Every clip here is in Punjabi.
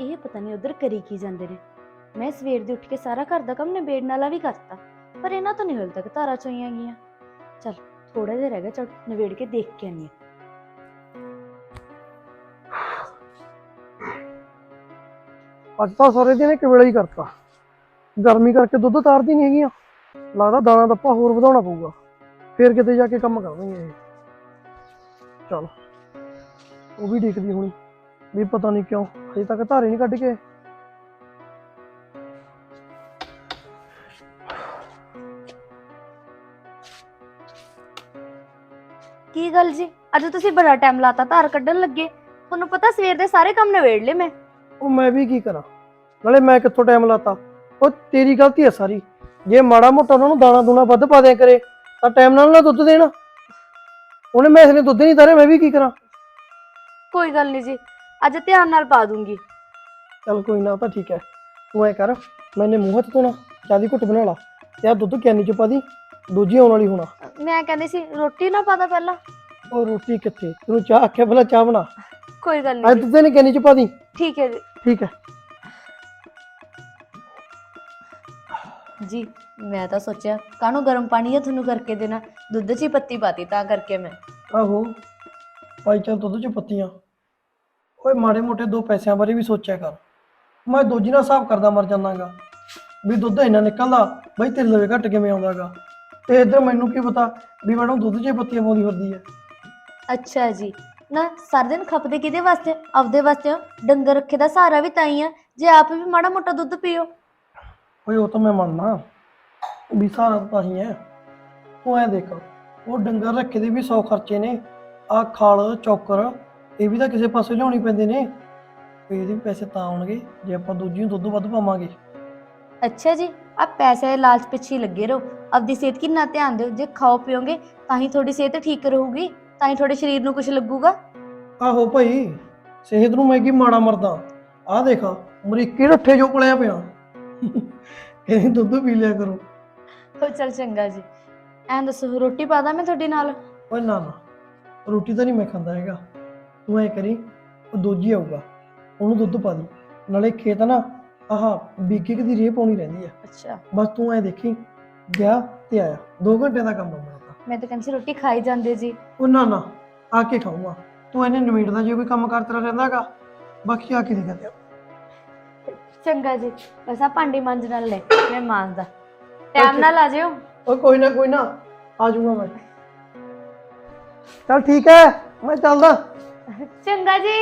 ਇਹ ਪਤਾ ਨਹੀਂ ਉਧਰ ਕਰੀ ਕੀ ਜਾਂਦੇ ਨੇ। ਮੈਂ ਸਵੇਰ ਦੇ ਉੱਠ ਕੇ ਸਾਰਾ ਘਰ ਦਾ ਕੰਮ ਨਿਬੇੜਨ ਵਾਲਾ ਵੀ ਕਰਤਾ, ਪਰ ਇਹਨਾਂ ਤੋਂ ਨਹੀਂ ਹਲ ਤੱਕ ਧਾਰਾ ਚੋਈਆਂ ਗਈਆਂ। ਚਲ ਥੋੜਾ ਜਿਹਾ ਰਹਿ ਗਿਆ, ਚਲ ਨਿਬੇੜ ਕੇ ਦੇਖ ਕੇ ਆਨੀ ਅੱਜ ਤਾਂ ਸਾਰੇ ਦਿਨ ਇੱਕ ਵੇਲਾ ਹੀ ਕਰਤਾ। ਗਰਮੀ ਕਰਕੇ ਦੁੱਧ ਤਾਰਦੀ ਨਹੀਂ ਹੈਗੀਆਂ। ਲੱਗਦਾ ਦਾਣਾ ਦੱਪਾ ਹੋਰ ਵਧਾਉਣਾ ਪਊਗਾ। ਫੇਰ ਕਿਤੇ ਜਾ ਕੇ ਕੰਮ ਕਰਨਗੇ ਇਹ। ਚਲ, ਉਹ ਵੀ ਦੇਖਦੀ ਹੋਣੀ, ਵੀ ਪਤਾ ਨਹੀਂ ਕਿਉਂ ਹਜੇ ਤੱਕ ਧਾਰੇ ਨਹੀਂ ਕੱਢ ਕੇ। ਕੀ ਗੱਲ ਜੀ? ਅੱਜ ਤੁਸੀਂ ਬੜਾ ਟਾਈਮ ਲਾਤਾ ਧਾਰ ਕੱਢਣ ਲੱਗੇ। ਤੁਹਾਨੂੰ ਪਤਾ ਸਵੇਰ ਦੇ ਸਾਰੇ ਕੰਮ ਨਿਬੇੜ ਲਏ ਮੈਂ। ਉਹ ਮੈਂ ਵੀ ਕੀ ਕਰਾਂ? ਨਾਲੇ ਮੈਂ ਕਿੱਥੋਂ ਟਾਈਮ ਲਾਤਾ? ਉਹ ਤੇਰੀ ਗਲਤੀ ਹੈ ਸਾਰੀ। ਜੇ ਮਾੜਾ ਮੋਟਾ ਉਹਨਾਂ ਨੂੰ ਦਾਣਾ ਦੂਣਾ ਵੱਧ ਪਾ ਦਿਆ ਕਰੇ ਤਾਂ ਟਾਈਮ ਨਾਲ ਨਾ ਦੁੱਧ ਦੇਣਾ। ਉਹਨੇ ਮੈਂ ਇਸਨੇ ਦੁੱਧ ਨਹੀਂ ਤਾਰੇ ਮੈਂ ਵੀ ਕੀ ਕਰਾਂ? ਕੋਈ ਗੱਲ ਨਹੀਂ ਜੀ। ਅੱਜ ਧਿਆਨ ਨਾਲ ਪਾ ਦੂੰਗੀ। ਚੱਲ ਕੋਈ ਨਾ ਉਹ ਤਾਂ ਠੀਕ ਹੈ। ਤੂੰ ਐ ਕਰ ਮੈਨੇ ਮੂੰਹ ਹੱਥ ਧੋਣਾ ਚਾਹ ਦੀ ਘੁੱਟ ਬਣਾ ਲਾ। ਤੇ ਆਹ ਦੁੱਧ ਕੈਨੀ ਚ ਪਾ ਦੀ ਦੂਜੀ ਆਉਣ ਵਾਲੀ ਹੋਣਾ। ਮੈਂ ਕਹਿੰਦੀ ਸੀ ਰੋਟੀ ਨਾ ਪਾਦਾ ਪਹਿਲਾਂ। ਉਹ ਰੋਟੀ ਕਿੱਥੇ? ਤੈਨੂੰ ਚਾਹ ਆਖਿਆ ਪਹਿਲਾਂ ਚਾਹ ਬਣਾ। ਕੋਈ ਗੱਲ ਅੱਜ ਨਹੀਂ ਦੁੱਧ ਨੇ ਕੈਨੀ ਚ ਪਾ ਦੀ। ਠੀਕ ਹੈ ਜੀ। ਠੀਕ ਹੈ। ਜੀ ਮੈਂ ਤਾਂ ਸੋਚਿਆ ਕਾਹਨੂੰ ਗਰਮ ਪਾਣੀ ਹੈ ਤੁਹਾਨੂੰ ਕਰਕੇ ਦੇਣਾ? ਦੁੱਧ 'ਚ ਹੀ ਪੱਤੀ ਪਾਤੀ ਤਾਂ ਕਰਕੇ ਮੈਂ। ਆਹੋ। ਭਾਈ ਚੱਲ ਦੁੱਧ ਚ ਪੱਤੀਆਂ। ਓਏ ਮਾੜੇ ਮੋਟੇ ਦੋ ਪੈਸਿਆਂ ਬਾਰੇ ਵੀ ਸੋਚਿਆ ਕਰ। ਮੈਂ ਦੋਜੀ ਨਾਲ ਹਿਸਾਬ ਕਰਦਾ ਮਰ ਜਾਂਦਾਗਾ। ਵੀ ਦੁੱਧ ਇੰਨਾ ਨਿਕਲਦਾ ਬਈ ਤੇਰੇ ਲਵੇ ਘੱਟ ਕਿਵੇਂ ਆਉਂਦਾਗਾ। ਤੇ ਇੱਧਰ ਮੈਨੂੰ ਕੀ ਪਤਾ ਵੀ ਮੈਡਮ ਦੁੱਧ 'ਚ ਪੱਤੀਆਂ ਪਾਉਂਦੀ ਫਿਰਦੀ ਹੈ ਅੱਛਾ ਜੀ। ਨਾ ਸਾਰਾ ਦਿਨ ਖਪਦੇ ਕਿਹਦੇ ਵਾਸਤੇ? ਆਪਦੇ ਵਾਸਤੇ ਹੋ? ਡੰਗਰ ਰੱਖੇ ਦਾ ਸਹਾਰਾ ਵੀ ਤਾਂ ਹੀ ਆ। ਜੇ ਆਪ ਵੀ ਮਾੜਾ ਮੋਟਾ ਦੁੱਧ ਪੀਓ। ਓਏ ਉਹ ਤਾਂ ਮੈਂ ਮੰਨਦਾ। ਵੀ ਸਾਰਾ ਤਾਂ ਹੀ ਹੈ ਤੂੰ ਐ ਦੇਖ ਉਹ ਡੰਗਰ ਰੱਖੇ ਦੇ ਵੀ 100 ਖਰਚੇ ਨੇ। ਆ ਖਾਲ ਚੌਕਰ ਇਹ ਵੀ ਤਾਂ ਕਿਸੇ ਪਾਸੇ ਲਿਆਉਣੀ ਪੈਂਦੇ ਨੇ। ਤੇ ਇਹਦੇ ਵੀ ਪੈਸੇ ਤਾਂ ਆਉਣਗੇ ਜੇ ਆਪਾਂ ਦੂਜੀ ਨੂੰ ਦੁੱਧ ਵੱਧ ਪਾਵਾਂਗੇ। ਅੱਛਾ ਜੀ ਆਪ ਪੈਸੇ ਦੇ ਲਾਲਚ ਪਿੱਛੇ ਹੀ ਲੱਗੇ ਰਹੋ। ਆਪਦੀ ਸਿਹਤ ਕਿੰਨਾ ਧਿਆਨ ਦਿਓ ਜੇ ਖਾਓ ਪੀਓਗੇ ਤਾਂ ਹੀ ਤੁਹਾਡੀ ਸਿਹਤ ਠੀਕ ਰਹੂਗੀ ਤਾਂ ਹੀ ਤੁਹਾਡੇ ਸਰੀਰ ਨੂੰ ਕੁਝ ਲੱਗੂਗਾ। ਆਹੋ ਭਾਈ ਸਿਹਤ ਨੂੰ ਮੈਂ ਕੀ ਮਾੜਾ ਮਰਦਾ। ਆਹ ਦੇਖ ਅਮਰੀਕੀ ਰੱਠੇ ਜੋ ਪਲਿਆ ਪਿਆ। ਕਹਿੰਦੇ ਦੁੱਧ ਪੀ ਲਿਆ ਕਰੋ। ਹੋ ਚਲ ਚੰਗਾ ਜੀ। ਐਂ ਦੱਸੋ ਰੋਟੀ ਪਾਦਾ ਮੈਂ ਤੁਹਾਡੇ ਨਾਲ? ਓਏ ਨਾ ਨਾ ਰੋਟੀ ਤਾਂ ਨਹੀਂ ਮੈਂ ਖਾਂਦਾ ਹੈਗਾ। ਤੂੰ ਐ ਕਰੀ ਉਹ ਦੋਜੀ ਆਊਗਾ ਉਹਨੂੰ ਦੁੱਧ ਪਾ ਦੀ। ਨਾਲੇ ਖੇਤ ਨਾ ਆਹ ਬੀਕੇ ਦੀ ਰੇਹ ਪਾਉਣੀ ਰਹਿੰਦੀ ਆ। ਅੱਛਾ। ਬਸ ਤੂੰ ਐ ਦੇਖੀ ਗਿਆ ਤੇ ਆਇਆ। 2 ਘੰਟੇ ਦਾ ਕੰਮ ਆ ਤਾਂ। ਮੈਂ ਤਾਂ ਕਹਿੰਦੀ ਸੀ ਰੋਟੀ ਖਾਈ ਜਾਂਦੇ ਜੀ। ਉਹ ਨਾ ਨਾ ਆ ਕੇ ਖਾਊਂਗਾ। ਤੂੰ ਇਹਨੇ ਨਵੇੜਦਾ ਜੇ ਕੋਈ ਕੰਮ ਕਰ ਤੇਰਾ ਰਹਿੰਦਾਗਾ ਬਾਕੀ ਆ ਕੇ ਨਹੀਂ ਕਰਦੇ ਚੰਗਾ ਜੀ ਬਸ ਆ ਭਾਂਡੇ ਮਾਂਜ ਨਾਲ ਲੈ ਮੈਂ ਮਾਂਜਦਾ। ਟਾਈਮ ਨਾਲ ਆ ਜਿਓ। ਓਏ ਕੋਈ ਨਾ ਕੋਈ ਨਾ ਆ ਜਾਊਂਗਾ ਮੈਂ। ਚੱਲ ਠੀਕ ਹੈ ਮੈਂ ਚੱਲਦਾ। ਚੰਗਾ ਜੀ।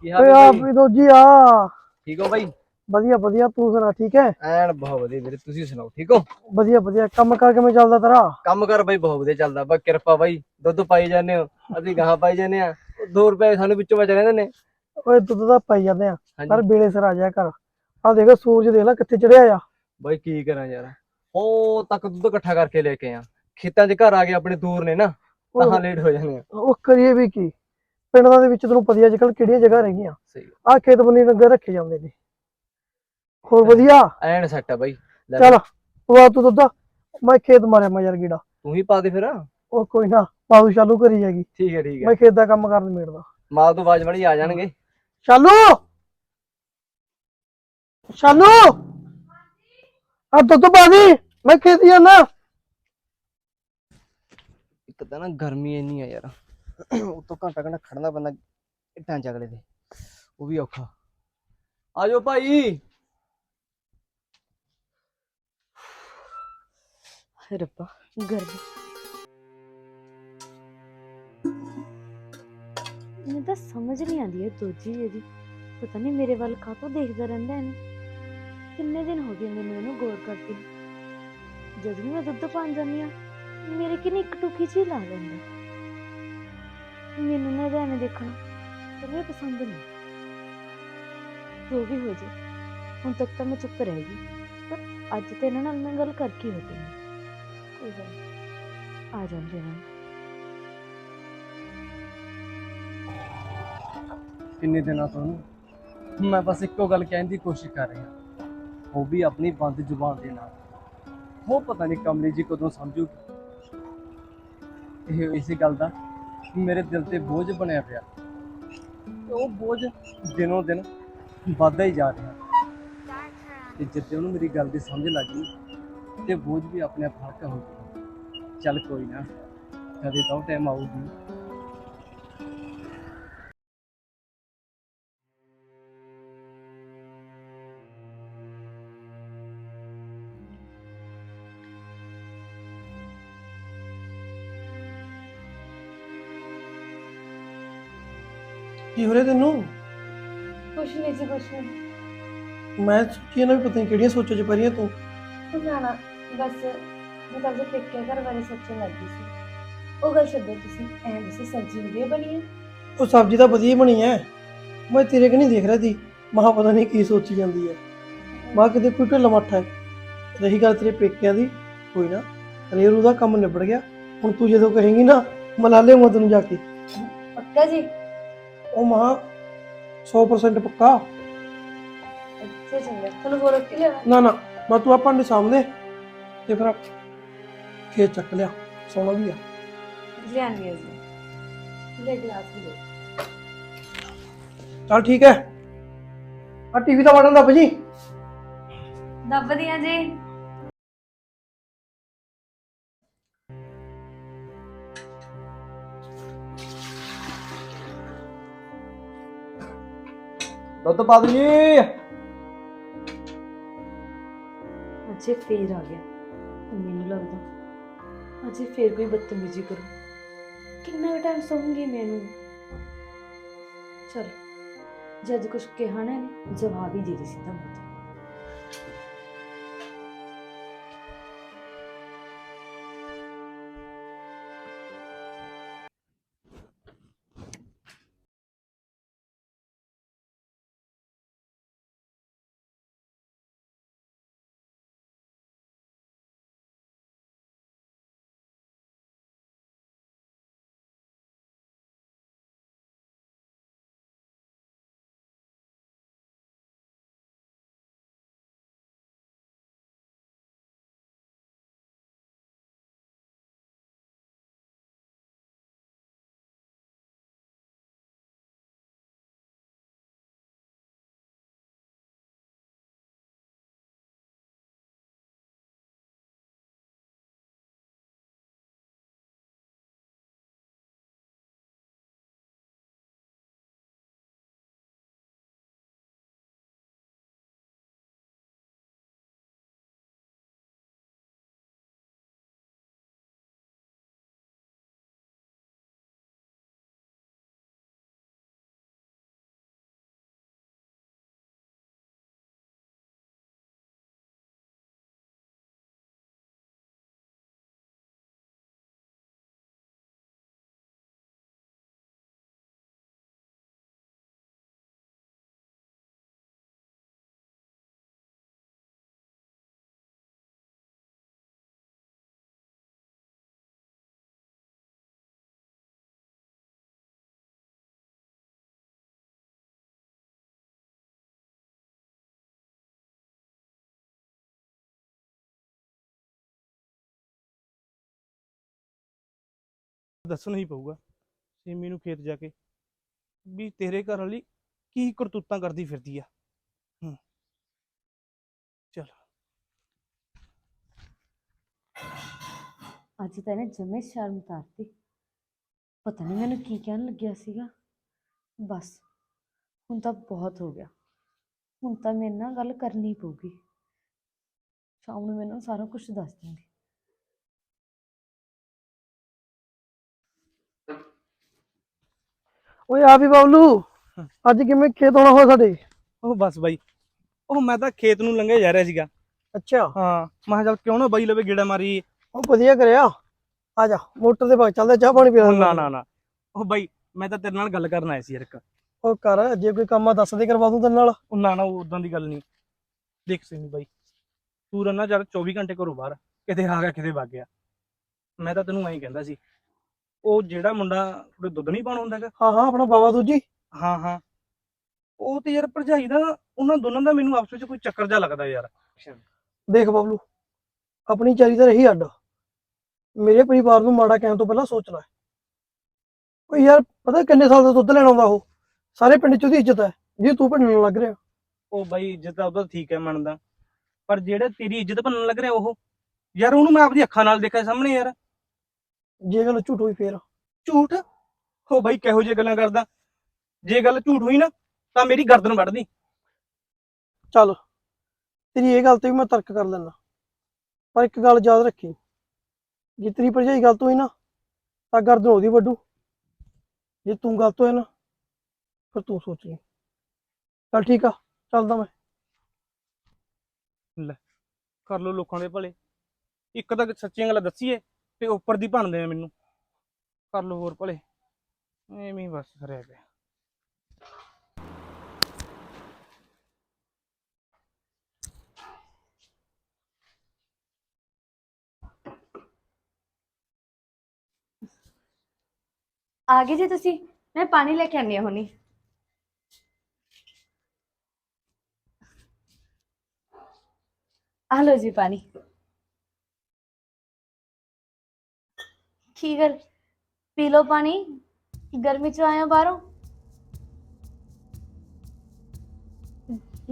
ਕੀ ਹਾਲ ਓਏ ਹੈ ਆ ਬਾਈ? ਵੀ ਦੋਜੀ ਆ। ਠੀਕ ਹੋ ਬਾਈ? ਵਧੀਆ ਵਧੀਆ ਤੂੰ ਸੁਣਾ ਠੀਕ ਹੈ? ਐਨ ਬਹੁਤ ਵਧੀਆ ਵੀਰੇ ਤੁਸੀਂ ਸੁਣਾਓ ਠੀਕ ਹੋ? ਵਧੀਆ ਵਧੀਆ। ਕੰਮ ਕਰ ਕਿਵੇਂ ਚੱਲਦਾ ਤੇਰਾ? ਕੰਮ ਕਰ ਬਾਈ ਬਹੁਤ ਵਧੀਆ ਚੱਲਦਾ ਬਾ ਕਿਰਪਾ ਬਾਈ ਦੁੱਧ ਪਾਈ ਜਾਂਦੇ ਹੋ ਅਸੀਂ ਗਾਹਾਂ ਪਾਈ ਜਾਂਦੇ ਆ 2 ਰੁਪਏ ਸਾਨੂੰ ਵਿੱਚੋਂ ਬਚ ਰਹਿੰਦੇ ਨੇ ਓਏ ਦੁੱਧ ਦਾ ਪਾਈ ਜਾਂਦੇ ਆ ਪਰ ਵੇਲੇ ਸਿਰ ਆ ਜਾਇਆ ਕਰ। ਆ ਦੇਖ ਸੂਰਜ ਦੇਖ ਲੈ ਕਿੱਥੇ ਚੜਿਆ ਆ। ਬਾਈ ਕੀ ਕਰਾਂ ਯਾਰ? ਉਹ ਤੱਕ ਦੁੱਧ ਇਕੱਠਾ ਕਰਕੇ ਲੈ ਕੇ ਆ ਖੇਤਾਂ 'ਚ ਘਰ ਆ ਕੇ ਆਪਣੇ ਦੂਰ ਨੇ ਨਾ ਤਾਂ ਲੇਟ ਹੋ ਜਾਂਦੇ ਆ। ਉਹ ਕਰੀਏ ਵੀ ਕੀ? ਪਿੰਡਾਂ ਦੇ ਵਿੱਚ ਤੈਨੂੰ ਪਤਾ ਹੀ ਅੱਜ ਕੱਲ ਕਿਹੜੀਆਂ ਜਗ੍ਹਾ ਰਹਿ ਗਈਆਂ। ਸਹੀ ਆ ਖੇਤ ਬੰਨੀ ਨੰਗੇ ਰੱਖੇ ਜਾਂਦੇ ਨੇ। ਹੋਰ ਵਧੀਆ? ਐਨ ਸੈੱਟ ਆ ਬਾਈ। ਚੱਲ ਪਵਾ ਤੂੰ ਦੁੱਧ। ਮੈਂ ਖੇਤ ਮਾਰਿਆ ਮੈਂ ਯਾਰ ਗੀੜਾ। ਤੂੰ ਹੀ ਪਾ ਦੇ ਫਿਰ। ਉਹ ਕੋਈ ਨਾ ਪਾਉ ਚਾਲੂ ਕਰੀ ਜਾਗੀ ਠੀਕ ਹੈ ਠੀਕ ਹੈ। ਮੈਂ ਖੇਤ ਦਾ ਕੰਮ ਕਰਨ ਮੇੜਦਾ ਮਾਲ ਤੋਂ ਬਾਜ ਵਾਲੀ ਆ ਜਾਣਗੇ। ਚਾਲੂ! ਚਾਲੂ! ਆ ਦੁੱਧ ਪਾ ਦੀ ਮੈਂ ਖੇਤ ਜਾਣਾ ਇੱਕ ਤਾਂ ਨਾ ਗਰਮੀ ਇੰਨੀ ਆ ਯਾਰ। ਉਤੋਂ ਘੰਟਾ ਘੰਟਾ ਖੜਨਾ ਪੈਂਦਾ ਇੱਟਾਂ ਚੱਕਲੇ ਤੇ ਉਹ ਵੀ ਔਖਾ। ਆਜੋ ਭਾਈ। ਰੱਬਾ ਗਰਮੀ। ਮੈਨੂੰ ਤਾਂ ਸਮਝ ਨਹੀਂ ਆਉਂਦੀ ਇਹ ਦੋਜੀ ਇਹਦੀ। ਪਤਾ ਨਹੀਂ ਮੇਰੇ ਵੱਲ ਕਾਹਤੋਂ ਦੇਖਦਾ ਰਹਿੰਦਾ ਇਹਨੂੰ। ਕਿੰਨੇ ਦਿਨ ਹੋ ਗਏ ਮੈਨੂੰ ਇਹਨੂੰ ਗੌਰ ਕਰਦੀ ਨੂੰ। ਜਦੋਂ ਵੀ ਮੈਂ ਦੁੱਧ ਪਾਣ ਜਾਂਦੀ ਆ ਮੇਰੇ ਕਿੰਨੀ ਇੱਕ ਟੁਕੀ ਜਿਹੀ ਲਾ ਲੈਂਦਾ ਮੈਨੂੰ ਨਾ ਇਹਦਾ ਐਵੇਂ ਦੇਖਣਾ ਕਦੇ ਪਸੰਦ ਨਹੀਂ। ਜੋ ਵੀ ਹੋ ਜੇ, ਹੁਣ ਤੱਕ ਤਾਂ ਮੈਂ ਚੁੱਪ ਰਹਿ ਗਈ। ਪਰ ਅੱਜ ਤੇ ਇਹਨਾਂ ਨਾਲ ਮੈਂ ਗੱਲ ਕਰਕੇ ਹਟੀ ਹਾਂ ਕੋਈ ਗੱਲ ਨੀ। ਆ ਜਾਂਦੇ ਨੇ ਕਿੰਨੇ ਦਿਨਾਂ ਤੋਂ ਨਾ ਮੈਂ ਬਸ ਇੱਕੋ ਗੱਲ ਕਹਿਣ ਦੀ ਕੋਸ਼ਿਸ਼ ਕਰ ਰਿਹਾ। ਉਹ ਵੀ ਆਪਣੀ ਬੰਦ ਜ਼ੁਬਾਨ ਦੇ ਨਾਲ। ਉਹ ਪਤਾ ਨਹੀਂ ਕਮਲੀ ਜੀ ਕਦੋਂ ਸਮਝੂਗੀ। ਇਹ, ਇਸੇ ਗੱਲ ਦਾ ਮੇਰੇ ਦਿਲ ਤੇ ਬੋਝ ਬਣਿਆ ਪਿਆ। ਤੇ ਉਹ ਬੋਝ ਦਿਨੋਂ ਦਿਨ ਵੱਧਦਾ ਹੀ ਜਾ ਰਿਹਾ। ਤੇ ਜਿੱਦੇ ਉਹਨੂੰ ਮੇਰੀ ਗੱਲ ਦੀ ਸਮਝ ਲੱਗ ਗਈ, ਤੇ ਬੋਝ ਵੀ ਆਪਣੇ ਆਪ ਹਲਕਾ ਹੋ ਗਿਆ। ਚੱਲ ਕੋਈ ਨਾ, ਕਦੇ ਤਾਂ ਟਾਈਮ ਆਊਗੀ। ਕੀ ਹੋ ਰਿਹਾ ਤੈਨੂੰ? ਕੁਛ ਨਹੀਂ ਜੀ ਕੁਛ ਨਹੀਂ। ਮੈਂ ਸੋਚੀ ਨਾ ਵੀ ਪਤਾ ਨਹੀਂ ਕਿਹੜੀਆਂ ਸੋਚਾਂ 'ਚ ਪੈ ਤੂੰ? ਨਾ ਨਾ ਬਸ ਮੈਂ ਤਾਂ ਜੇ ਪੇਕੇ ਘਰ ਬਾਰੇ ਸੋਚਣ ਲੱਗੀ ਸੀ। ਉਹ ਗੱਲ ਛੱਡੋ ਤੁਸੀਂ ਐਂ ਦੱਸੋ ਸਬਜ਼ੀ ਵਧੀਆ ਬਣੀ ਹੈ? ਉਹ ਸਬਜ਼ੀ ਤਾਂ ਵਧੀਆ ਬਣੀ ਐ ਮੈਂ ਤੇਰੇ ਕਿ ਨਹੀਂ ਦੇਖ ਰਿਹਾ ਸੀ ਮਹਾ ਪਤਾ ਨਹੀਂ ਕੀ ਸੋਚੀ ਜਾਂਦੀ ਐ ਮਾਂ ਕਿਤੇ ਕੋਈ ਢਿੱਲ ਮੱਠਾ ਹੈ। ਰਹੀ ਗੱਲ ਤੇਰੇ ਪੇਕਿਆਂ ਦੀ ਕੋਈ ਨਾ। ਰੇਰੂ ਦਾ ਕੰਮ ਨਿਬੜ ਗਿਆ। ਹੁਣ ਤੂੰ ਜਦੋਂ ਕਹੇਂਗੀ ਨਾ ਮਲਾ ਲਿਆਉਂਗਾ ਤੈਨੂੰ ਜਾ ਕੇ। ਪੱਕਾ ਜੀ? ਉਹ ਮਾਂ 100% ਪੱਕਾ। ਅੱਛਾ ਚੰਗਾ ਤੁਹਾਨੂੰ ਹੋਰ ਰੋਟੀ ਲੈਣਾ ਨਾ ਨਾ ਮੈਂ ਤੂੰ ਆਪਾਂ ਦੇ ਸਾਹਮਣੇ ਤੇ ਫਿਰ ਖੇਤ ਚੱਕ ਲਿਆ ਸੋਣਾ ਵੀ ਆ। ਲਿਆਣੀ ਹੈ ਜੀ। ਲੈ ਗਲਾਸ ਵੀ ਚੱਲ ਠੀਕ ਹੈ। ਆ ਟੀਵੀ ਦਾ ਬਟਨ ਦੱਬ ਜੀ ਦੱਬਦੀਆਂ ਜੀ। ਦੁੱਧ ਪਾ ਦਿਓ ਜੀ ਅੱਛੇ ਫੇਰ ਆ ਗਿਆ। ਮੈਨੂੰ ਲੱਗਦਾ ਅੱਛੇ ਫੇਰ ਕੋਈ ਬਦਤਮੀਜ਼ੀ ਕਰੂ। ਕਿੰਨਾ ਟਾਈਮ ਸੌਂਗੀ ਮੈਨੂੰ। ਚਲ ਜਦ ਕੁਛ ਕਿਹਾ ਨਾ ਇਹਨੇ, ਜਵਾਬ ਹੀ ਦੇ ਦੇ ਸਿੱਧਾ ਮੂੰਹ ਤੇ ਦੱਸਣਾ ਹੀ ਪਊਗਾ ਸਿਮੀ ਨੂੰ ਖੇਤ ਜਾ ਕੇ ਵੀ ਤੇਰੇ ਘਰ ਵਾਲੀ ਕੀ ਕਰਤੂਤਾਂ ਕਰਦੀ ਫਿਰਦੀ ਆ। ਹੂੰ। ਚਲ। ਅੱਜ ਤਾਂ ਇਹਨੇ ਜਮੇ ਸ਼ਰਮ ਉਤਾਰਤੀ ਪਤਾ ਨਹੀਂ ਮੈਨੂੰ ਕੀ ਕਹਿਣ ਲੱਗਿਆ ਸੀਗਾ। ਬਸ, ਹੁਣ ਤਾਂ ਬਹੁਤ ਹੋ ਗਿਆ। ਹੁਣ ਤਾਂ ਮੇਰੇ ਨਾਲ ਗੱਲ ਕਰਨੀ ਪਊਗੀ। ਸ਼ਾਮ ਨੂੰ ਮੈਨੂੰ ਸਾਰਾ ਕੁਝ ਦੱਸ ਦੂੰਗੀ। ਓਏ ਆ ਵੀ ਬਾਬਲੂ ਅੱਜ ਕਿਵੇਂ ਖੇਤ ਆਉਣਾ ਹੋਇਆ ਸਾਡੇ? ਉਹ ਬਸ ਬਾਈ ਉਹ ਮੈਂ ਤਾਂ ਖੇਤ ਨੂੰ ਲੰਘਿਆ ਜਾ ਰਿਹਾ ਸੀਗਾ। ਅੱਛਾ। ਹਾਂ ਮੈਂ ਕਿਹਾ ਚੱਲ ਕਿਉਂ ਨਾ ਬਾਈ ਲਵੇ ਗੇੜਾ ਮਾਰੀ। ਉਹ ਵਧੀਆ ਕਰਿਆ। ਆ ਜਾ ਮੋਟਰ ਦੇ ਬਾਗ ਚੱਲਦੇ ਚਾਹ ਪਾਣੀ ਪੀ ਉਹ ਲੈਂਦੇ ਨਾ ਨਾ ਨਾ। ਉਹ ਬਾਈ ਮੈਂ ਤਾਂ ਤੇਰੇ ਨਾਲ ਗੱਲ ਕਰਨ ਆਇਆ ਸੀ ਯਾਰ ਇੱਕ। ਉਹ ਕਰ ਜੇ ਕੋਈ ਕੰਮ ਆ ਦੱਸ ਦੇ ਕਰਵਾ ਦੂੰ ਤੇਰੇ ਨਾਲ। ਉਹ ਨਾ ਨਾ ਉਹ ਉਦਾਂ ਦੀ ਗੱਲ ਨਹੀਂ। ਦੇਖ ਸਿਮੀ ਬਾਈ ਤੂੰ ਰਹਿਣਾ ਚੱਲ 24 ਘੰਟੇ ਘਰੋਂ ਬਾਹਰ ਕਿਤੇ ਆ ਗਿਆ ਕਿਤੇ ਵਗ ਗਿਆ। ਮੈਂ ਤਾਂ ਤੈਨੂੰ ਐਂ ਕਹਿੰਦਾ ਸੀ ਉਹ ਜਿਹੜਾ ਮੁੰਡਾ ਤੁਹਾਡੇ ਦੁੱਧ ਨਹੀਂ ਪਾਉਣਾ ਹੁੰਦਾ ਹੈਗਾ? ਹਾਂ ਹਾਂ ਆਪਣਾ ਬਾਬਾ ਦੂਜੀ ਹਾਂ ਹਾਂ। ਉਹ ਤੇ ਯਾਰ ਭਰਜਾਈ ਦਾ ਉਹਨਾਂ ਦੋਨਾਂ ਦਾ ਮੈਨੂੰ ਆਪਸ ਵਿੱਚ ਕੋਈ ਚੱਕਰ ਜਾ ਲੱਗਦਾ ਯਾਰ। ਦੇਖ ਬਾਬਲੂ ਆਪਣੀ ਚਾਰੀ ਤਾਂ ਰਹੀ ਅੱਡ। ਮੇਰੇ ਪਰਿਵਾਰ ਨੂੰ ਮਾੜਾ ਕਹਿਣ ਤੋਂ ਪਹਿਲਾਂ ਸੋਚ ਲੈ। ਓਏ ਯਾਰ ਪਤਾ ਕਿੰਨੇ ਸਾਲ ਦਾ ਦੁੱਧ ਲੈਣ ਆਉਂਦਾ ਉਹ? ਸਾਰੇ ਪਿੰਡ 'ਚ ਉਹਦੀ ਇੱਜ਼ਤ ਹੈ। ਜੇ ਤੂੰ ਭੰਨਣ ਲੱਗ ਰਿਹਾ। ਉਹ ਬਾਈ ਇੱਜ਼ਤ ਤਾਂ ਉਹਦਾ ਠੀਕ ਹੈ ਮੰਨਦਾ। ਪਰ ਜਿਹੜੇ ਤੇਰੀ ਇੱਜ਼ਤ ਭੰਨਣ ਲੱਗ ਰਿਹਾ ਉਹ? ਯਾਰ ਉਹਨੂੰ ਮੈਂ ਆਪਣੀ ਅੱਖਾਂ ਨਾਲ ਦੇਖਿਆ ਸਾਹਮਣੇ ਯਾਰ। ਜੇ ਗੱਲ ਝੂਠ ਹੋਈ ਫੇਰ। ਝੂਠ? ਉਹ ਬਾਈ, ਕਿਹੋ ਜਿਹੀ ਗੱਲਾਂ ਕਰਦਾ? ਜੇ ਗੱਲ ਝੂਠ ਹੋਈ ਨਾ, ਤਾਂ ਮੇਰੀ ਗਰਦਨ ਵੱਢਦੀ। ਚੱਲ, ਤੇਰੀ ਇਹ ਗੱਲ ਤੇ ਵੀ ਮੈਂ ਤਰਕ ਕਰ ਲੈਣਾ ਪਰ ਇੱਕ ਗੱਲ ਯਾਦ ਰੱਖੀ। ਜੇ ਤੇਰੀ ਭਰਜਾਈ ਗਲਤ ਹੋਈ ਨਾ, ਤਾਂ ਗਰਦਨ ਉਹਦੀ ਵੱਡੂ ਜੇ ਤੂੰ ਗਲਤ ਹੋਇਆ ਨਾ, ਫਿਰ ਤੂੰ ਸੋਚ ਲਈ। ਚੱਲ ਠੀਕ ਆ, ਚੱਲਦਾ ਮੈਂ। ਕਰ ਲੋ ਲੋਕਾਂ ਦੇ ਭਲੇ। ਇੱਕ ਤਾਂ ਸੱਚੀਆਂ ਗੱਲਾਂ ਦੱਸੀਏ। ਤੇ ਉੱਪਰ ਦੀ ਭੰਨਦੇ ਆ ਮੈਨੂੰ। ਕਰ ਲੋ ਹੋਰ ਭਲੇ। ਐਵੇਂ ਹੀ ਬਸ ਕਰਿਆ ਪਿਆ ਆ ਗਏ ਜੀ ਤੁਸੀਂ। ਮੈਂ ਪਾਣੀ ਲੈ ਕੇ ਆਨੀ ਹੁਣੀ। ਆ ਲਓ ਜੀ ਪਾਣੀ। ਕੀ ਗੱਲ? ਪੀ ਲਓ ਪਾਣੀ। ਗਰਮੀ ਚ ਆਇਆ ਬਾਹਰੋਂ?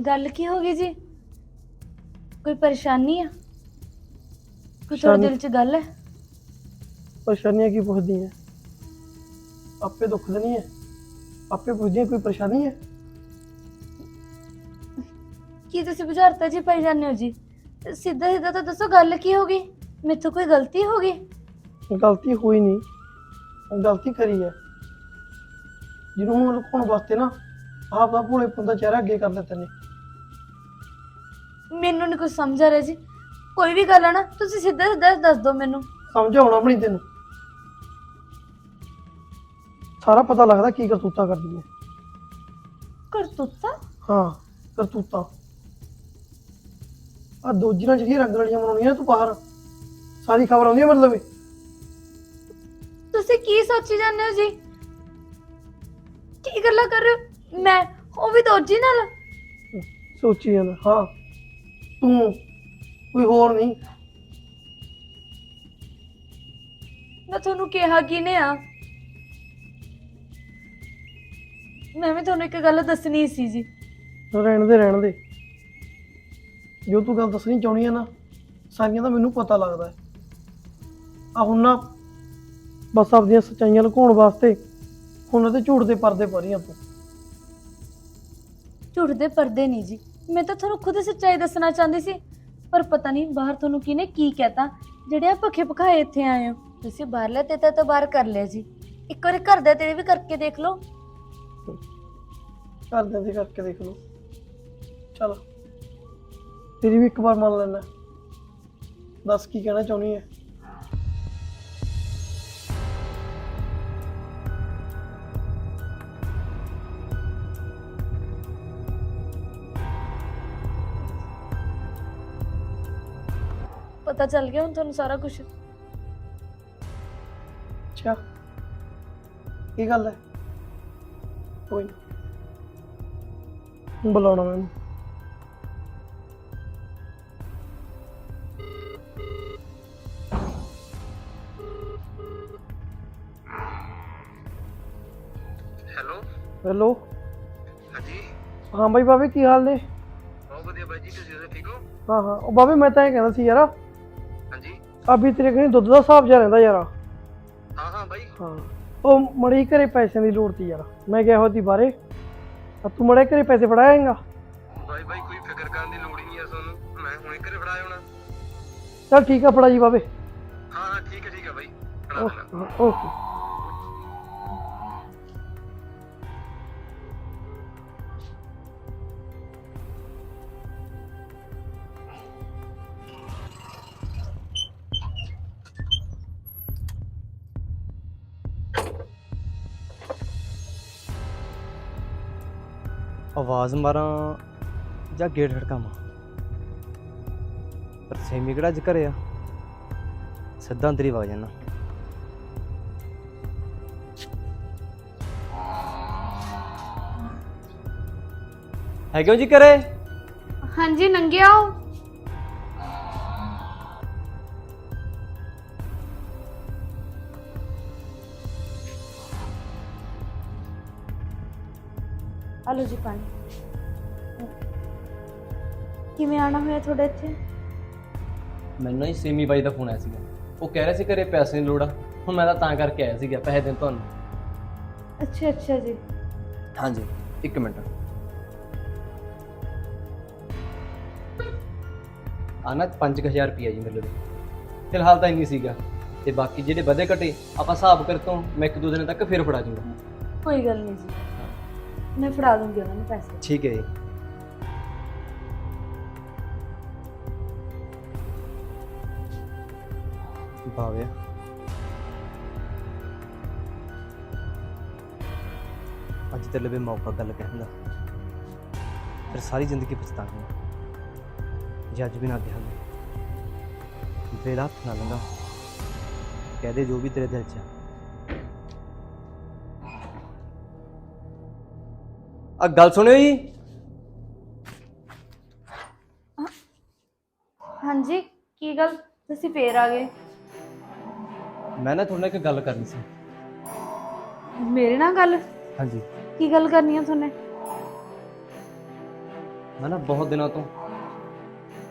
ਗੱਲ ਕੀ ਹੋ ਗਈ ਜੀ? ਕੋਈ ਪਰੇਸ਼ਾਨੀ ਆ? ਕੋਈ ਤੁਹਾਡੇ ਦਿਲ ਚ ਗੱਲ ਹੈ? ਪਰੇਸ਼ਾਨੀਆਂ ਕੀ ਪੁੱਛਦੀ ਹੈ? ਆਪੇ ਦੁੱਖ ਤਾਂ ਨਹੀਂ ਹੈ। ਆਪੇ ਪੁੱਛਦੀ ਹੈ ਕੋਈ ਪਰੇਸ਼ਾਨੀ ਹੈ? ਕੀ ਤੁਸੀਂ ਬੁਝਾਰਤਾ ਜੀ ਪਾਈ ਜਾਂਦੇ ਹੋ ਜੀ? ਸਿੱਧਾ ਸਿੱਧਾ ਤਾਂ ਦੱਸੋ ਗੱਲ ਕੀ ਹੋ ਗਈ? ਮੇਥੋਂ ਕੋਈ ਗਲਤੀ ਹੋ ਗਈ? ਗਲਤੀ ਹੋਈ ਨਹੀਂ। ਗਲਤੀ ਕਰੀ ਹੈ। ਜਿਹਨੂੰ ਹੁਣ ਲੁਕਾਉਣ ਵਾਸਤੇ ਨਾ ਆਪ ਦਾ ਭੋਲੇ ਦਾ ਚਿਹਰਾ ਅੱਗੇ ਕਰ ਦਿੱਤਾ ਨੇ। ਮੈਨੂੰ ਨਹੀਂ ਕੁਝ ਸਮਝ ਆ ਰਿਹਾ ਜੀ। ਕੋਈ ਵੀ ਗੱਲ ਆ ਨਾ ਤੁਸੀਂ ਸਿੱਧਾ ਸਿੱਧਾ ਦੱਸ ਦਿਓ ਮੈਨੂੰ। ਸਮਝਾਉਣਾ ਆਪਣੀ ਤੈਨੂੰ। ਸਾਰਾ ਪਤਾ ਲੱਗਦਾ ਕੀ ਕਰਤੂਤਾਂ ਕਰਦੀ ਹੈ। ਕਰਤੂਤਾ? ਹਾਂ ਕਰਤੂਤਾਂ। ਆ ਦੋਜੀਆਂ ਜਿਹੜੀਆਂ ਰੰਗ ਰਲੀਆਂ ਬਣਾਉਣੀਆਂ ਤੂੰ ਬਾਹਰ। ਸਾਰੀ ਖਬਰ ਆਉਂਦੀ ਹੈ ਮਤਲਬ ਤੁਸੀਂ ਕੀ ਸੋਚੀ ਜਾਂਦੇ ਹੋ ਜੀ? ਕੀ ਗੱਲਾਂ ਕਰ ਰਹੇ ਹੋ? ਮੈਂ ਉਹ ਵੀ ਦੋਜੀ ਨਾਲ? ਸੋਚੀ ਜਾਂਦਾ ਹਾਂ। ਤੂੰ ਕੋਈ ਹੋਰ ਨਹੀਂ। ਮੈਂ ਤੁਹਾਨੂੰ ਕਿਹਾ ਕਿਨੇ ਆ? ਮੈਂ ਵੀ ਤੁਹਾਨੂੰ ਇੱਕ ਗੱਲ ਦੱਸਣੀ ਸੀ ਜੀ। ਰਹਿਣ ਦੇ ਰਹਿਣ ਦੇ। ਜੋ ਤੂੰ ਗੱਲ ਦੱਸਣੀ ਚਾਹੁੰਦੀ ਹੈ ਨਾ ਸਾਰੀਆਂ ਦਾ ਮੈਨੂੰ ਪਤਾ ਲੱਗਦਾ ਆ ਹੁਣ ਨਾ ਬਸ ਆਪਦੀਆਂ ਸੱਚਾਈਆਂ ਲੁਕਾਉਣ ਵਾਸਤੇ। ਹੁਣ ਤੇ ਝੂਠ ਦੇ ਪਰਦੇ ਪਾ ਰਹੀ ਆ ਤੂੰ। ਝੂਠ ਦੇ ਪਰਦੇ ਨਹੀਂ ਜੀ। ਮੈਂ ਤਾਂ ਤੁਹਾਨੂੰ ਖੁਦ ਸੱਚਾਈ ਦੱਸਣਾ ਚਾਹੁੰਦੀ ਸੀ। ਪਰ ਪਤਾ ਨਹੀਂ ਬਾਹਰ ਤੁਹਾਨੂੰ ਕਿਹਨੇ ਕੀ ਕਹਿਤਾ। ਜਿਹੜੇ ਆ ਭੱਖੇ ਭਖਾਏ ਇੱਥੇ ਆਏ ਹੋ। ਤੁਸੀਂ ਬਾਹਰਲੇ ਤੇ ਤਾਂ ਤਾਂ ਬਾਹਰ ਕਰ ਲਿਆ ਜੀ। ਇੱਕ ਵਾਰੀ ਘਰ ਦੇ ਤੇਰੇ ਵੀ ਕਰਕੇ ਦੇਖ ਲਓ। ਘਰਦਿਆਂ ਦੇ ਕਰਕੇ ਦੇਖ ਲਓ। ਚਲ। ਤੇਰੀ ਵੀ ਇੱਕ ਵਾਰ ਮੰਨ ਲੈਣਾ ਦੱਸ ਕੀ ਕਹਿਣਾ ਚਾਹੁੰਦੀ ਹੈ ਪਤਾ ਚੱਲ ਗਿਆ ਹੁਣ ਤੁਹਾਨੂੰ ਸਾਰਾ ਕੁਝ ਅੱਛਾ ਕੀ ਗੱਲ ਹੈ ਕੋਈ ਨਾ ਬੁਲਾਉਣਾ ਮੈਨੂੰ ਹੈਲੋ ਹੈਲੋ ਹਾਂਜੀ ਹਾਂ ਬਾਈ ਬਾਬੇ ਕੀ ਹਾਲ ਨੇ ਬਹੁਤ ਵਧੀਆ ਬਾਈ ਜੀ ਤੁਸੀਂ ਦੱਸੋ ਠੀਕ ਹੋ ਹਾਂ ਹਾਂ ਉਹ ਬਾਬੇ ਮੈਂ ਤਾਂ ਇਹ ਕਹਿੰਦਾ ਸੀ ਯਾਰ ਅਭੀ ਤੇਰੇ ਕੋਲ ਦੁੱਧ ਦਾ ਹਿਸਾਬ ਜਿਹਾ ਰਹਿੰਦਾ ਯਾਰ। ਹਾਂ ਹਾਂ ਬਾਈ। ਹਾਂ। ਉਹ ਮੜੀ ਘਰੇ ਪੈਸਿਆਂ ਦੀ ਲੋੜ ਸੀ ਯਾਰ। ਮੈਂ ਗਿਆ ਹੋਤੀ ਬਾਰੇ ਆ ਤੂੰ ਮੜੇ ਘਰੇ ਪੈਸੇ ਫੜਾਏਂਗਾ? ਬਾਈ ਬਾਈ ਕੋਈ ਫਿਕਰ ਕਰਨ ਦੀ ਲੋੜ ਹੀ ਨਹੀਂ ਹੈ ਤੁਹਾਨੂੰ। ਮੈਂ ਹੁਣੇ ਘਰੇ ਫੜਾਇਆ ਹੋਣਾ। ਚਲ ਠੀਕ ਆ ਫੜਾ ਜੀ ਬਾਬੇ। ਹਾਂ ਹਾਂ ਠੀਕ ਹੈ ਠੀਕ ਹੈ ਬਾਈ। ਫੜਾ ਦੇਣਾ। ਓਕੇ। ਆਵਾਜ਼ ਮਾਰਾਂ ਜਾਂ ਗੇਟ ਖੜਕਾਵਾਂ? ਪਰ ਸੇਮੀ ਕਿਹੜਾ ਅੱਜ ਘਰੇ ਆ? ਸਿੱਧਾ ਅੰਦਰ ਹੀ ਵਗ ਜਾਣਾ ਹੈਗੇ ਹੋ ਜੀ ਘਰੇ? ਹਾਂਜੀ, ਨੰਗੇ ਲਓ ਜੀ ਪਾਣੀ। ਕਿਵੇਂ ਆਣਾ ਹੋਇਆ ਤੁਹਾਡੇ ਇੱਥੇ? ਮੈਨੂੰ ਜੀ ਸੀਮੀ ਬਾਈ ਦਾ ਫੋਨ ਆਇਆ ਸੀਗਾ। ਉਹ ਕਹਿ ਰਿਹਾ ਸੀ ਘਰੇ ਪੈਸੇ ਦੀ ਲੋੜ ਆ। ਹੁਣ ਮੈਂ ਤਾਂ ਤਾਂ ਕਰਕੇ ਆਇਆ ਸੀਗਾ ਪੈਸੇ ਦੇਣ ਤੁਹਾਨੂੰ। ਅੱਛਾ ਅੱਛਾ ਜੀ। ਹਾਂਜੀ ਇੱਕ ਮਿੰਟ। ਆਨਾ 5000 ਰੁਪਏ ਜੀ ਮੇਰੇ ਲਈ। ਫਿਲਹਾਲ ਤਾਂ ਇੰਨੀ ਸੀਗਾ। ਤੇ ਬਾਕੀ ਜਿਹੜੇ ਵਧੇ ਘਟੇ ਆਪਾਂ ਹਿਸਾਬ ਕਰ ਤੋਂ ਮੈਂ ਇੱਕ ਦੋ ਦਿਨ ਤੱਕ ਫਿਰ ਫੜਾ ਜੂੰਗਾ। ਕੋਈ ਗੱਲ ਨਹੀਂ ਜੀ। ਮੈਂ ਫੜਾ ਦੂੰਗੀ ਉਹਨਾਂ ਨੂੰ ਪੈਸੇ। ਠੀਕ ਹੈ ਜੀ। ਬਾਵੇ। ਅੱਜ ਤੇ ਲਵੇ ਮੌਕਾ ਗੱਲ ਕਹਿਣ ਦਾ। ਫਿਰ ਸਾਰੀ ਜ਼ਿੰਦਗੀ ਪਛਤਾਉਂਗਾ ਜੇ ਅੱਜ ਵੀ ਨਾ ਗਿਆ ਬੇਲਾ ਹੱਥ ਨਾ ਲੰਗਾ ਕਹਿ ਦੇ ਜੋ ਵੀ ਤੇਰੇ ਦਿਲ 'ਚ ਆ। ਆ ਗੱਲ ਸੁਣਿਓ ਜੀ। ਹਾਂਜੀ ਕੀ ਗੱਲ? ਤੁਸੀਂ ਫੇਰ ਆ ਗਏ। ਮੈਂ ਨਾ ਤੁਹਾਡੇ ਨਾਲ ਇੱਕ ਗੱਲ ਕਰਨੀ ਸੀ। ਮੇਰੇ ਨਾਲ ਗੱਲ? ਹਾਂਜੀ। ਕੀ ਗੱਲ ਕਰਨੀ ਆ ਤੁਹਾਨੇ? ਮੈਂ ਨਾ ਬਹੁਤ ਦਿਨਾਂ ਤੋਂ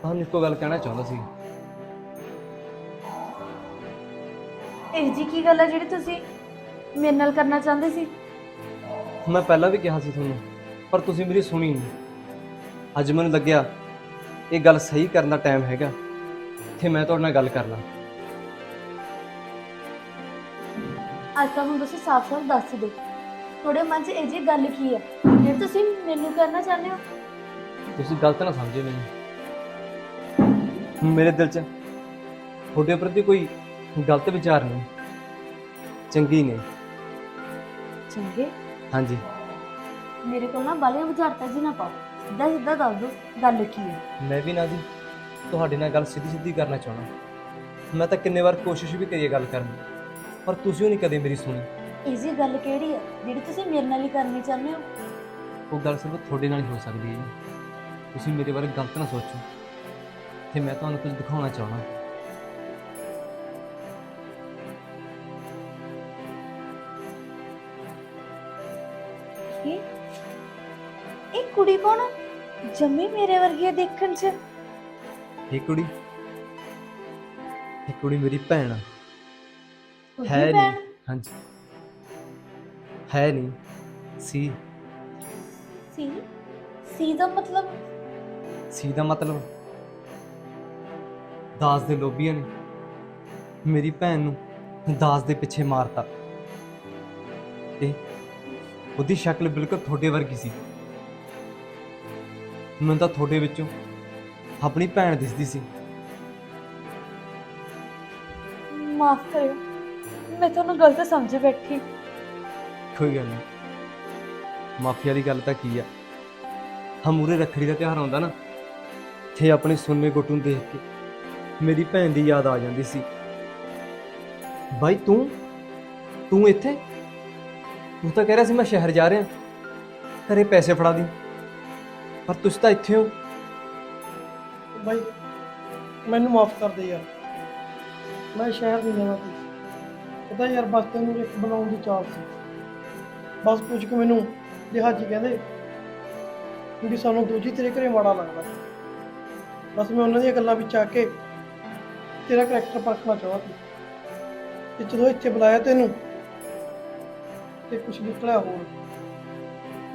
ਤੁਹਾਨੂੰ ਇੱਕੋ ਗੱਲ ਕਹਿਣਾ ਚਾਹੁੰਦਾ ਸੀ। ਇਹ ਜੀ ਕੀ ਗੱਲ ਹੈ ਜਿਹੜੀ ਤੁਸੀਂ ਮੇਰੇ ਨਾਲ ਕਰਨਾ ਚਾਹੁੰਦੇ ਸੀ? ਮੈਂ ਪਹਿਲਾਂ ਵੀ ਕਿਹਾ ਸੀ ਤੁਹਾਨੂੰ। ਪਰ ਤੁਸੀਂ ਮੇਰੀ ਸੁਣੀ ਨਹੀਂ ਅੱਜ ਮੈਨੂੰ ਲੱਗਿਆ ਇਹ ਗੱਲ ਸਹੀ ਕਰਨ ਦਾ ਟਾਈਮ ਹੈਗਾ। ਤੇ ਮੈਂ ਤੁਹਾਡੇ ਨਾਲ ਗੱਲ ਕਰਨਾ ਅੱਜ ਤਾਂ ਹੁਣ ਤੁਸੀਂ ਸਾਫ਼-ਸਾਫ਼ ਦੱਸ ਦਿਓ। ਤੁਹਾਡੇ ਮਨ 'ਚ ਇਹ ਜੀ ਗੱਲ ਕੀ ਹੈ ਜਿਹੜੀ ਤੁਸੀਂ ਮੈਨੂੰ ਕਰਨਾ ਚਾਹੁੰਦੇ ਹੋ? ਤੁਸੀਂ ਗਲਤ ਨਾ ਸਮਝਿਓ ਮੈਨੂੰ। ਮੇਰੇ ਦਿਲ 'ਚ ਤੁਹਾਡੇ ਪ੍ਰਤੀ ਕੋਈ ਗਲਤ ਵਿਚਾਰ ਨਹੀਂ। ਚੰਗੀ ਨੇ। ਚੰਗੇ? ਹਾਂਜੀ। ਮੇਰੇ ਕੋਲ ਨਾ ਬਾਲੀਆਂ ਬੁਝਾਰਤਾਂ ਜੀ ਨਾ ਪਾਓ। ਸਿੱਧਾ ਸਿੱਧਾ ਦੱਸ ਦਿਓ ਗੱਲ ਕੀ ਹੈ। ਮੈਂ ਵੀ ਨਾ ਜੀ ਤੁਹਾਡੇ ਨਾਲ ਗੱਲ ਸਿੱਧੀ ਸਿੱਧੀ ਕਰਨਾ ਚਾਹਣਾ ਮੈਂ ਤਾਂ ਕਿੰਨੇ ਵਾਰ ਕੋਸ਼ਿਸ਼ ਵੀ ਕਰੀ ਹੈ ਗੱਲ ਕਰਨ ਦੀ ਪਰ ਤੁਸੀਂ ਉਹ ਨਹੀਂ ਕਦੇ ਮੇਰੀ ਸੁਣੀ। ਇਹ ਜੀ ਗੱਲ ਕਿਹੜੀ ਹੈ ਜਿਹੜੀ ਤੁਸੀਂ ਮੇਰੇ ਨਾਲ ਹੀ ਕਰਨੀ ਚਾਹੁੰਦੇ ਹੋ? ਉਹ ਗੱਲ ਸਿਰਫ ਤੁਹਾਡੇ ਨਾਲ ਹੀ ਹੋ ਸਕਦੀ ਹੈ ਜੀ। ਤੁਸੀਂ ਮੇਰੇ ਬਾਰੇ ਗਲਤ ਨਾ ਸੋਚੋ। ਤੇ ਮੈਂ ਤੁਹਾਨੂੰ ਕੁਝ ਦਿਖਾਉਣਾ ਚਾਹਣਾ ਕੁੜੀ ਕੌਣ ਆ? ਜੰਮੀ ਮੇਰੇ ਵਰਗੀ ਹੈ ਦੇਖਣ 'ਚ। ਇਹ ਕੁੜੀ ਇਹ ਕੁੜੀ ਮੇਰੀ ਭੈਣ ਆ। ਉਹਦੀ ਹੈ ਭੈਣ? ਨਹੀਂ ਹਾਂਜੀ। ਹੈ ਨਹੀਂ। ਸੀ। ਸੀ? ਸੀ ਦਾ ਮਤਲਬ? ਸੀ ਦਾ ਮਤਲਬ? ਦਾਸ ਦੇ ਲੋਭੀਆਂ ਨੇ। ਮੇਰੀ ਭੈਣ ਨੂੰ ਦਾਸ ਦੇ ਪਿੱਛੇ ਮਾਰਤਾ। ਤੇ ਉਹਦੀ ਸ਼ਕਲ ਬਿਲਕੁਲ ਤੁਹਾਡੇ ਵਰਗੀ ਸੀ। ਮੈਨੂੰ ਤਾਂ ਤੁਹਾਡੇ ਵਿੱਚੋਂ ਆਪਣੀ ਭੈਣ ਦਿਸਦੀ ਸੀ। ਮਾਫ ਕਰਿਓ ਮੈਂ ਤੁਹਾਨੂੰ ਗਲਤ ਸਮਝ ਬੈਠੀ। ਕੋਈ ਗੱਲ ਨਹੀਂ। ਮਾਫੀਆ ਦੀ ਗੱਲ ਤਾਂ ਕੀ ਆ? ਹਮੂਰੇ ਰੱਖੜੀ ਦਾ ਤਿਉਹਾਰ ਆਉਂਦਾ ਨਾ ਤੇ ਆਪਣੀ ਸੁੰਨੇ ਗੁੱਟ ਨੂੰ ਦੇਖ ਕੇ ਮੇਰੀ ਭੈਣ ਦੀ ਯਾਦ ਆ ਜਾਂਦੀ ਸੀ। ਬਾਈ ਤੂੰ? ਤੂੰ ਇੱਥੇ? ਤੂੰ ਤਾਂ ਕਹਿ ਰਿਹਾ ਸੀ ਮੈਂ ਸ਼ਹਿਰ ਜਾ ਰਿਹਾ। ਘਰੇ ਪੈਸੇ ਫੜਾ ਦੀ। ਪਰ ਤੁਸੀਂ ਤਾਂ ਇੱਥੇ ਹੋ। ਬਾਈ, ਮੈਨੂੰ ਮਾਫ ਕਰ ਦੇ ਯਾਰ। ਮੈਂ ਸ਼ਹਿਰ ਨਹੀਂ ਜਾਣਾ ਸੀ। ਪਤਾ ਯਾਰ, ਬਸ ਤੈਨੂੰ ਇੱਕ ਬਣਾਉਣ ਦੀ ਚਾਹ ਸੀ। ਬਸ ਕੁਝ ਕੁ ਮੈਨੂੰ ਲਿਹਾਜੀ ਕਹਿੰਦੇ, ਕਿਉਂਕਿ ਸਾਨੂੰ ਦੂਜੀ ਤੇਰੇ ਘਰੇ ਮਾੜਾ ਲੱਗਦਾ। ਬਸ ਮੈਂ ਉਹਨਾਂ ਦੀਆਂ ਗੱਲਾਂ ਵਿੱਚ ਆ ਕੇ ਤੇਰਾ ਕਰੈਕਟਰ ਪਰਖਣਾ ਚਾਹੁੰਦਾ ਸੀ। ਤੇ ਜਦੋਂ ਇੱਥੇ ਬੁਲਾਇਆ ਤੈਨੂੰ, ਤੇ ਕੁਝ ਨਿਕਲਿਆ ਹੋਰ।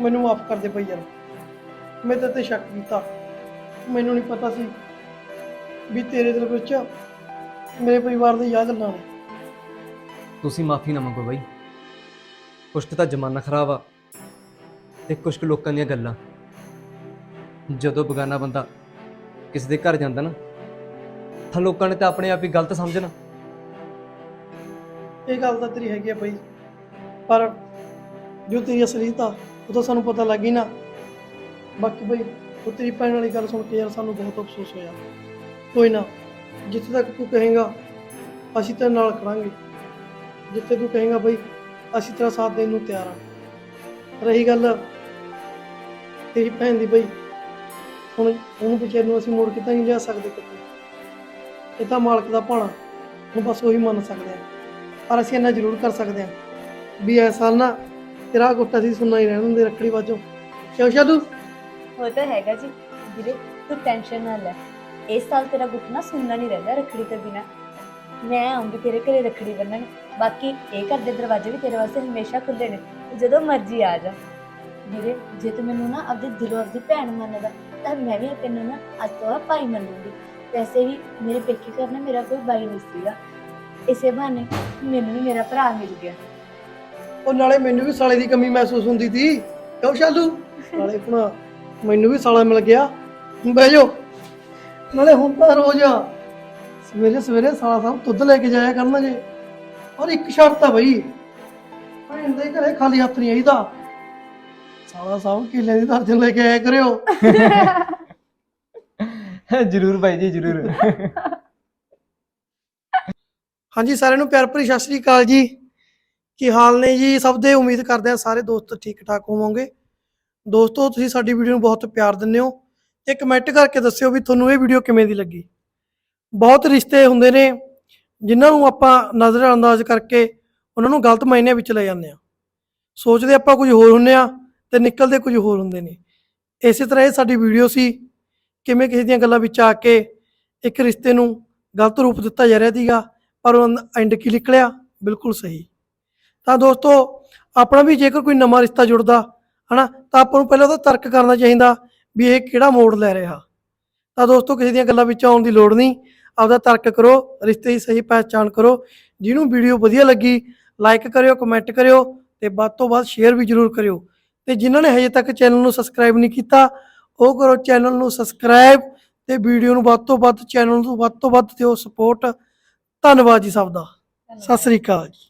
ਮੈਨੂੰ ਮਾਫ ਕਰ ਦੇ ਬਈ ਯਾਰ। ਮੈਂ ਤਾਂ ਤੇ ਸ਼ੱਕ ਕੀਤਾ। ਮੈਨੂੰ ਨਹੀਂ ਪਤਾ ਸੀ ਵੀ ਤੇਰੇ ਦਿਲ ਵਿੱਚ ਮੇਰੇ ਪਰਿਵਾਰ ਦੀ ਯਾਦ ਗੱਲਾਂ ਨੇ। ਤੁਸੀਂ ਮਾਫੀ ਨਾ ਮੰਗੋ ਬਾਈ। ਕੁਛ ਤਾਂ ਜ਼ਮਾਨਾ ਖਰਾਬ ਆ ਤੇ ਕੁਛ ਕੁ ਲੋਕਾਂ ਦੀਆਂ ਗੱਲਾਂ। ਜਦੋਂ ਬਗਾਨਾ ਬੰਦਾ ਕਿਸੇ ਦੇ ਘਰ ਜਾਂਦਾ ਨਾ ਤਾਂ ਲੋਕਾਂ ਨੇ ਤਾਂ ਆਪਣੇ ਆਪ ਹੀ ਗਲਤ ਸਮਝਣਾ। ਇਹ ਗੱਲ ਤਾਂ ਤੇਰੀ ਹੈਗੀ ਆ ਬਈ ਪਰ ਜੋ ਤੇਰੀ ਅਸਲੀਅਤ ਆ ਉਹ ਤਾਂ ਸਾਨੂੰ ਪਤਾ ਲੱਗ ਨਾ। ਬਾਕੀ ਬਈ, ਉਹ ਤੇਰੀ ਭੈਣ ਵਾਲੀ ਗੱਲ ਸੁਣ ਕੇ ਯਾਰ ਸਾਨੂੰ ਬਹੁਤ ਅਫਸੋਸ ਹੋਇਆ। ਕੋਈ ਨਾ, ਜਿੱਥੇ ਤੱਕ ਤੂੰ ਕਹੇਗਾ, ਅਸੀਂ ਤੇਰੇ ਨਾਲ ਖੜਾਂਗੇ। ਜਿੱਥੇ ਤੂੰ ਕਹੇਗਾ ਬਈ, ਅਸੀਂ ਤੇਰਾ ਸਾਥ ਦੇਣ ਨੂੰ ਤਿਆਰ ਹਾਂ ਰਹੀ ਗੱਲ ਤੇਰੀ ਭੈਣ ਦੀ ਬਈ, ਹੁਣ ਉਹਨੂੰ ਵਿਚਾਰ ਨੂੰ ਅਸੀਂ ਮੋੜ ਕੇ ਤਾਂ ਨਹੀਂ ਲਿਆ ਸਕਦੇ ਕਿਤੇ। ਇਹ ਤਾਂ ਮਾਲਕ ਦਾ ਭਾਣਾ, ਹੁਣ ਬਸ ਉਹੀ ਮੰਨ ਸਕਦੇ ਹਾਂ ਪਰ ਅਸੀਂ ਇੰਨਾ ਜ਼ਰੂਰ ਕਰ ਸਕਦੇ ਹਾਂ ਵੀ ਇਸ ਸਾਲ ਨਾ ਤੇਰਾ ਗੋਟਾ ਸੀ ਸੁਣਨਾ ਹੀ ਰਹਿਣ ਦੇ ਰੱਖੜੀ ਬਾਜੋਂ। ਕਿਉਂ ਸ਼ਾਲੂ ਉਹ ਤਾਂ ਹੈਗਾ ਜੀ। ਵੀਰੇ ਤੂੰ ਟੈਨਸ਼ਨ ਨਾ ਲੈ। ਇਸ ਸਾਲ ਤੇਰਾ ਗੁੱਟਣਾ ਸੁਣਨਾ ਨਹੀਂ ਰਹਿੰਦਾ ਰੱਖੜੀ ਤੋਂ ਬਿਨਾ। ਮੈਂ ਆਉਂਗੀ ਤੇਰੇ ਘਰੇ ਰੱਖੜੀ ਬੰਨਣ। ਬਾਕੀ ਇਹ ਘਰ ਦੇ ਦਰਵਾਜ਼ੇ ਵੀ ਤੇਰੇ ਵਾਸਤੇ ਹਮੇਸ਼ਾ ਖੁੱਲੇ ਨੇ। ਤੂੰ ਜਦੋਂ ਮਰਜ਼ੀ ਆ ਜਾ। ਵੀਰੇ ਜੇ ਤੂੰ ਮੈਨੂੰ ਨਾ ਆਪਦੇ ਦਿਲੋਂ ਆਪਦੀ ਭੈਣ ਮੰਨਦਾ ਤਾਂ ਮੈਂ ਵੀ ਤੈਨੂੰ ਨਾ ਅੱਜ ਤੋਂ ਭਾਈ ਮੰਨੂੰਗੀ। ਵੈਸੇ ਵੀ ਮੇਰੇ ਪੇਕੇ ਘਰ ਨਾ ਮੇਰਾ ਕੋਈ ਭਾਈ ਨਹੀਂ ਸੀਗਾ। ਇਸੇ ਬਹਾਨੇ ਮੈਨੂੰ ਵੀ ਮੇਰਾ ਭਰਾ ਮਿਲ ਗਿਆ। ਉਹ ਨਾਲੇ ਮੈਨੂੰ ਵੀ ਸਾਲੇ ਦੀ ਕਮੀ ਮਹਿਸੂਸ ਹੁੰਦੀ ਸੀ ਕਿਉਂ ਸ਼ਾਲੂ? ਨਾਲੇ ਆਪਣਾ ਮੈਨੂੰ ਵੀ ਸਾਲਾ ਮਿਲ ਗਿਆ। ਬਹਿ ਜਾਓ। ਨਾਲੇ ਹੁਣ ਤਾਂ ਰੋਜ਼ ਸਵੇਰੇ ਸਵੇਰੇ ਸਾਲਾ ਸਾਹਿਬ ਦੁੱਧ ਲੈ ਕੇ ਜਾਇਆ ਕਰਨਗੇ। ਔਰ ਇੱਕ ਸ਼ਰਤ ਆ ਬਈ। ਭੈਣ ਦੇ ਘਰੇ ਖਾਲੀ ਹੱਥ ਨਹੀਂ ਆਈਦਾ। ਸਾਲਾ ਸਾਹਿਬ ਕਿਲੇ ਦੀ ਦਰਜਨ ਲੈ ਕੇ ਆਇਆ ਕਰਿਓ। ਜਰੂਰ ਭਾਈ ਜੀ ਜਰੂਰ। ਹਾਂਜੀ ਸਾਰਿਆਂ ਨੂੰ ਪਿਆਰ ਭਰੀ ਸਤਿ ਸ੍ਰੀ ਅਕਾਲ ਜੀ। ਕੀ ਹਾਲ ਨੇ ਜੀ? ਸਭ ਦੇ ਉਮੀਦ ਕਰਦੇ ਹਾਂ ਸਾਰੇ ਦੋਸਤ ਠੀਕ ਠਾਕ ਹੋਵੋਗੇ। ਦੋਸਤੋ, ਤੁਸੀਂ ਸਾਡੀ ਵੀਡੀਓ ਨੂੰ ਬਹੁਤ ਪਿਆਰ ਦਿੰਦੇ ਹੋ ਤੇ ਕਮੈਂਟ ਕਰਕੇ ਦੱਸਿਓ ਵੀ ਤੁਹਾਨੂੰ ਇਹ ਵੀਡੀਓ ਕਿਵੇਂ ਦੀ ਲੱਗੀ। ਬਹੁਤ ਰਿਸ਼ਤੇ ਹੁੰਦੇ ਨੇ, ਜਿਨ੍ਹਾਂ ਨੂੰ ਆਪਾਂ ਨਜ਼ਰ ਅੰਦਾਜ਼ ਕਰਕੇ ਉਹਨਾਂ ਨੂੰ ਗਲਤ ਮਾਇਨੇ ਵਿੱਚ ਲੈ ਜਾਂਦੇ ਆ ਸੋਚਦੇ ਆਪਾਂ ਕੁਝ ਹੋਰ ਹੁੰਨੇ ਆ ਤੇ ਨਿਕਲਦੇ ਕੁਝ ਹੋਰ ਹੁੰਦੇ ਨੇ। ਇਸੇ ਤਰ੍ਹਾਂ ਇਹ ਸਾਡੀ ਵੀਡੀਓ ਸੀ, ਕਿਵੇਂ ਕਿਸੇ ਦੀਆਂ ਗੱਲਾਂ ਵਿੱਚ ਆ ਕੇ ਇੱਕ ਰਿਸ਼ਤੇ ਨੂੰ ਗਲਤ ਰੂਪ ਦਿੱਤਾ ਜਾ ਰਿਹਾ ਸੀਗਾ, ਪਰ ਉਹ ਐਂਡ ਕੀ ਨਿਕਲਿਆ? ਬਿਲਕੁਲ ਸਹੀ। ਤਾਂ ਦੋਸਤੋ, ਆਪਣਾ ਵੀ ਜੇਕਰ ਕੋਈ ਨਵਾਂ ਰਿਸ਼ਤਾ ਜੁੜਦਾ ਹਨਾ? ਤਾਂ ਆਪਾਂ ਨੂੰ ਪਹਿਲਾਂ ਉਹਦਾ ਤਰਕ ਕਰਨਾ ਚਾਹੀਦਾ ਵੀ ਇਹ ਕਿਹੜਾ ਮੋੜ ਲੈ ਰਿਹਾ। ਤਾਂ ਦੋਸਤੋ ਕਿਸੇ ਦੀਆਂ ਗੱਲਾਂ ਵਿੱਚ ਆਉਣ ਦੀ ਲੋੜ ਨਹੀਂ। ਆਪਦਾ ਤਰਕ ਕਰੋ ਰਿਸ਼ਤੇ ਦੀ ਸਹੀ ਪਹਿਚਾਣ ਕਰੋ। ਜਿਹਨੂੰ ਵੀਡੀਓ ਵਧੀਆ ਲੱਗੀ ਲਾਈਕ ਕਰਿਓ ਕਮੈਂਟ ਕਰਿਓ ਤੇ ਵੱਧ ਤੋਂ ਵੱਧ ਸ਼ੇਅਰ ਵੀ ਜ਼ਰੂਰ ਕਰਿਓ। ਤੇ ਜਿਨ੍ਹਾਂ ਨੇ ਹਜੇ ਤੱਕ ਚੈਨਲ ਨੂੰ ਸਬਸਕ੍ਰਾਈਬ ਨਹੀਂ ਕੀਤਾ ਉਹ ਕਰੋ ਚੈਨਲ ਨੂੰ ਸਬਸਕ੍ਰਾਈਬ ਤੇ ਵੀਡੀਓ ਨੂੰ ਵੱਧ ਤੋਂ ਵੱਧ ਚੈਨਲ ਨੂੰ ਵੱਧ ਤੋਂ ਵੱਧ ਦਿਓ ਸਪੋਰਟ ਧੰਨਵਾਦ ਜੀ ਸਭ ਦਾ। ਸਤਿ ਸ੍ਰੀ ਅਕਾਲ ਜੀ।